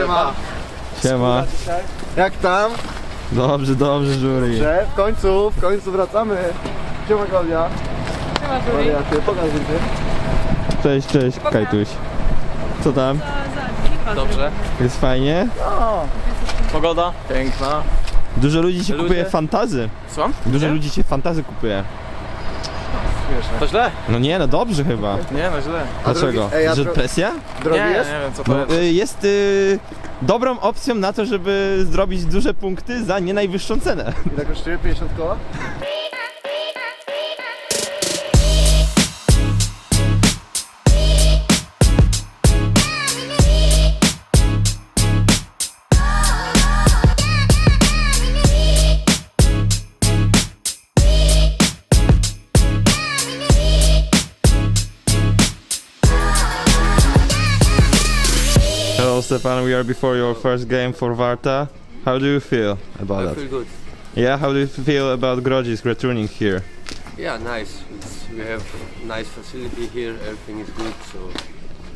Siema. Siema. Jak tam? Dobrze, dobrze, jury. Że w końcu, w końcu wracamy. Siema Klaudia. Siema. Wariaty, pokaż się. Cześć, cześć, Kajtuś. Co tam? Dobrze. Jest fajnie? O, Pogoda? Piękna. Dużo ludzi ci Ludzie? kupuje fantazy. Słucham? Dużo ludzi ci fantazy kupuje. Śmieszne. To źle? No nie, no dobrze chyba. Nie, no źle. A Dlaczego? drogi- ej, a Że dro- presja? Drogi nie, jest? nie wiem co to No, jest. y, jest y, dobrą opcją na to, żeby zrobić duże punkty za nie najwyższą cenę. Ile kosztuje? 50 koła? Stefan, we are before your first game for Varta. How do you feel about I that? feel good. Yeah, how do you feel about Grodzisk returning here? Yeah, nice. It's, we have nice facility here. Everything is good. So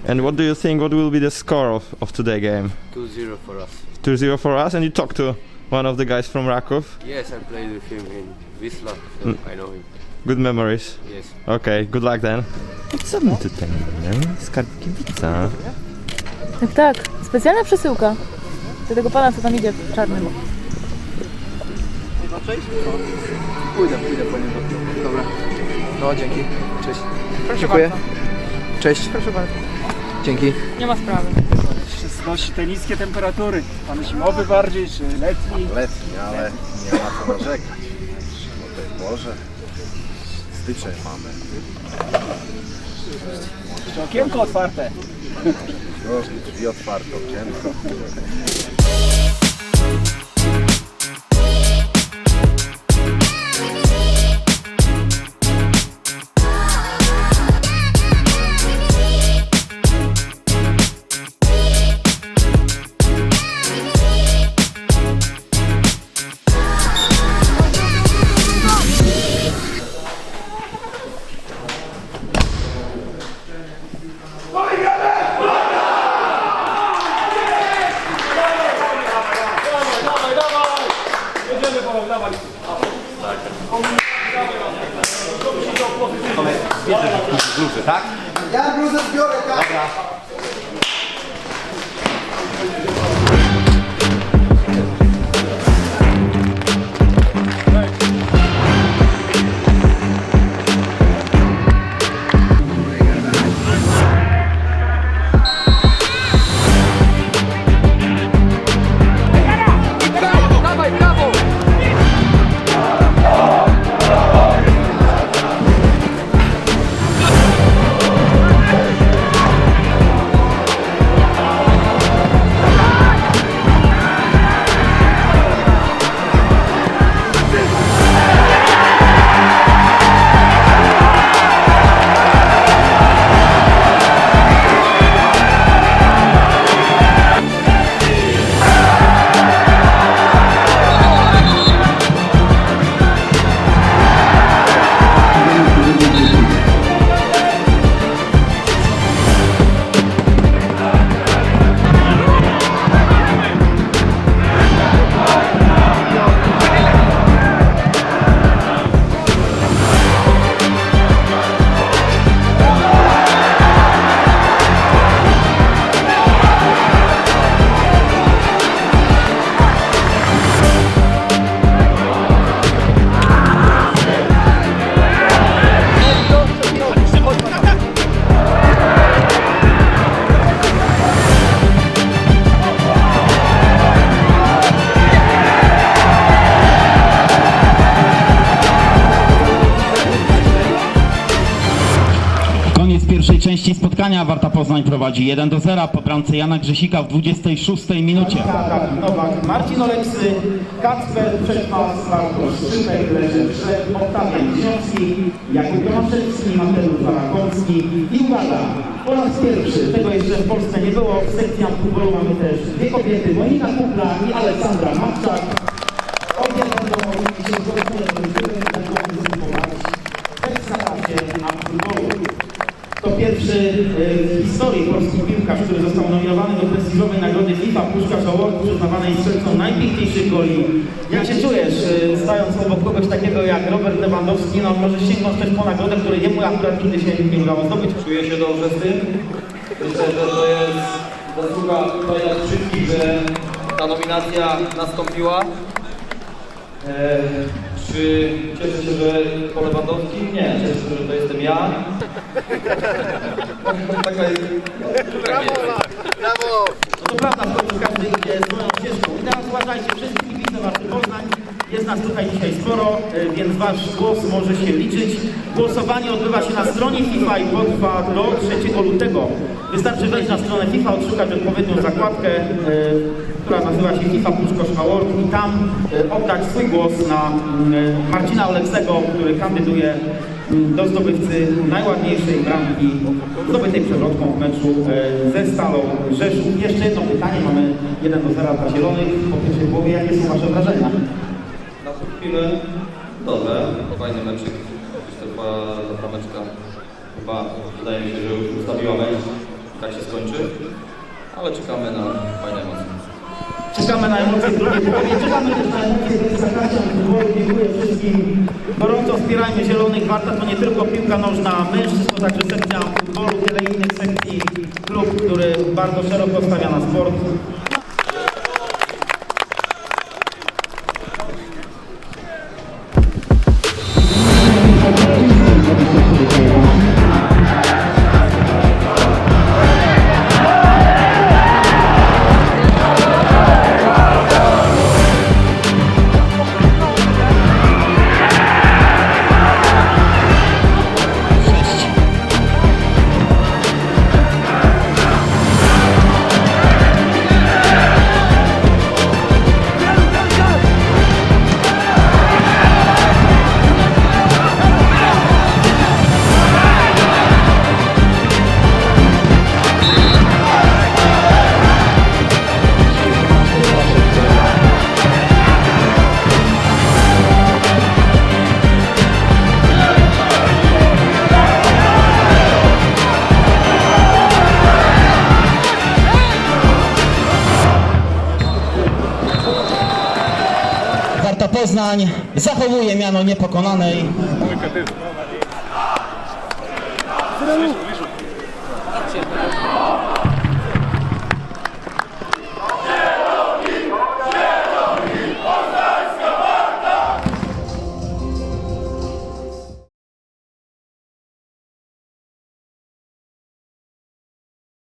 And what do you think, what will be the score of, of today game? 2-0 for us. 2-0 for us and you talked to one of the guys from Rakov? Yes, I played with him in Wisla, so Mm. I know him. Good memories. Yes. Okay, good luck then. I co my tutaj mamy? Skarbkiewicza. Tak, tak. Specjalna przesyłka. Do tego pana, co tam idzie w czarnym. Pójdę, pójdę po niego. Dobra. No, dzięki. Cześć. Proszę Dziękuję. bardzo. Cześć. Proszę bardzo. Dzięki. Nie ma sprawy. się znosi te niskie temperatury. Pan zimowy bardziej, czy letni? Letni, ale nie ma co narzekać. O tej porze. Styczeń mamy. Czy okienko otwarte? Już drzwi otwarte, okienko. Ja bluzę zbiorę, tak? Koniec spotkania. Warta Poznań prowadzi 1 do 0 po bramce Jana Grzesika w 26 minucie. Nowak, Marcin Oleksy, Kacper Przetwas, Bartosz Szymek, Leszek Wziącki, Jakub Tomaszewski, Mateusz Barakolski i uwaga, po raz pierwszy, tego jeszcze w Polsce nie było, w sekcji futbolu mamy też dwie kobiety, Monika Kupla i Aleksandra Matczak. Obie będą mogli się zgodnie, będą występować w ekstraklasie futbolu. To pierwszy e, w historii polski piłkarz, który został nominowany do prestiżowej nagrody FIFA Puszka Award przyznawanej strzelcom najpiękniejszych goli. Jak się czujesz, y, stając obok kogoś takiego jak Robert Lewandowski, no może sięgnąć też po nagrodę, której jemu akurat nigdy się nie udało zdobyć. Czuję się dobrze z tym. Myślę, że to jest zasługa tutaj nas wszystkich, że ta nominacja nastąpiła. E, czy cieszę się, że po Lewandowskim? Nie, cieszę się, że to jestem ja. Taka jest. No to prawda, w końcu każdy idzie swoją ścieżką. I teraz uważajcie, wszystkich kibiców Warty Poznań. Jest nas tutaj dzisiaj sporo, y, więc wasz głos może się liczyć. Głosowanie odbywa się na stronie FIFA i potrwa do 3 lutego. Wystarczy wejść na stronę FIFA, odszukać odpowiednią zakładkę, y, która nazywa się FIFA Puszkosz Award i tam y, oddać swój głos na y, Marcina Oleksego, który kandyduje y, do zdobywcy najładniejszej bramki zdobytej przewrotką w meczu e, ze Stalą Rzeszów. Jeszcze jedno pytanie, mamy 1 do 0 dla Zielonych. Po pierwszej połowie, jakie są Wasze wrażenia? Na tą chwilę dobre, fajny meczyk. Że ta brameczka chyba wydaje mi się, że już ustawiła mecz. Tak się skończy. Ale czekamy na fajne emocje. Czekamy na emocje w drugiej połowie, czekamy też na emocje z Zakasią futbolu. Dziękuję wszystkim. Gorąco wspierajmy Zielonych. Warta to nie tylko piłka nożna mężczyzn, to także sekcja futbolu, wiele innych sekcji. Klub, który bardzo szeroko stawia na sport. Poznań zachowuje miano niepokonanej.